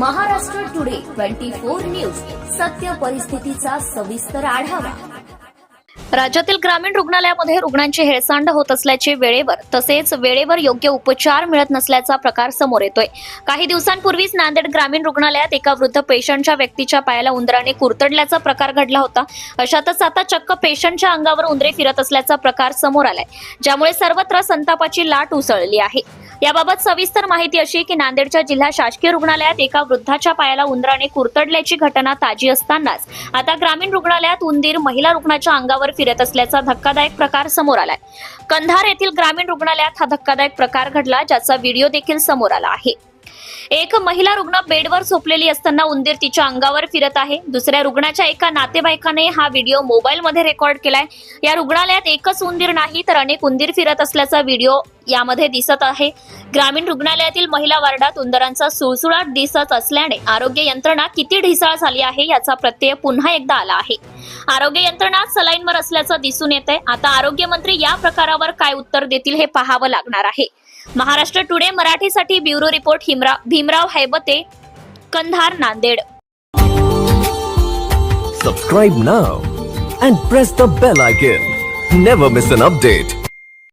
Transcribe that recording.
Maharashtra today twenty four news. सत्य परिस्थितीचा सविस्तर आढावा. राज्यातील ग्रामीण रुग्णालयामध्ये रुग्णांची हेळसांड होत असल्याचे वेळेवर तसेच वेळेवर योग्य उपचार मिळत नसल्याचा प्रकार समोर येतोय. काही दिवसांपूर्वीच नांदेड ग्रामीण रुग्णालयात एका वृद्ध पेशंटच्या व्यक्तीच्या पायाला उंदराने कुरतडल्याचा प्रकार घडला होता. अशातच आता चक्क पेशंटच्या अंगावर उंदरे फिरत असल्याचा प्रकार समोर आलाय ज्यामुळे सर्वत्र संतापाची लाट उसळली आहे. याबाबत सविस्तर माहिती अशी की नांदेडच्या जिल्हा शासकीय रुग्णालयात एका वृद्धाच्या पायाला उंदराने कुरतडल्याची घटना ताजी असतानाच आता ग्रामीण रुग्णालयात उंदीर महिला रुग्णाच्या अंगावर फिरत असल्याचा धक्कादायक प्रकार समोर आलाय. कंधार येथील ग्रामीण रुग्णालयात हा धक्कादायक प्रकार घडला ज्याचा व्हिडिओ देखील समोर आला आहे. एक महिला रुग्ण बेडवर झोपलेली असताना उंदीर तिच्या अंगावर फिरत आहे. दुसऱ्या रुग्णाच्या एका नातेवाईकाने हा व्हिडिओ मोबाईलमध्ये रेकॉर्ड केलाय. या रुग्णालयात एकच उंदीर नाही तर अनेक उंदीर फिरत असल्याचा व्हिडिओ यामध्ये दिसत आहे. ग्रामीण रुग्णालयातील महिला वार्डात उंदरांचा सुळसुळाट दिसत असल्याने आरोग्य यंत्रणा किती ढिसाळ झाली आहे याचा प्रत्यय पुन्हा एकदा आला आहे. आरोग्य यंत्रणा सलाईनवर असल्याचं दिसून येत आहे आता आरोग्यमंत्री या प्रकारावर काय उत्तर देतील हे पाहावं लागणार आहे. महाराष्ट्र टुडे मराठीसाठी bureau report Himra Bhimrao Haibate Kandhar Nanded. Subscribe ना and press the bell icon never miss an update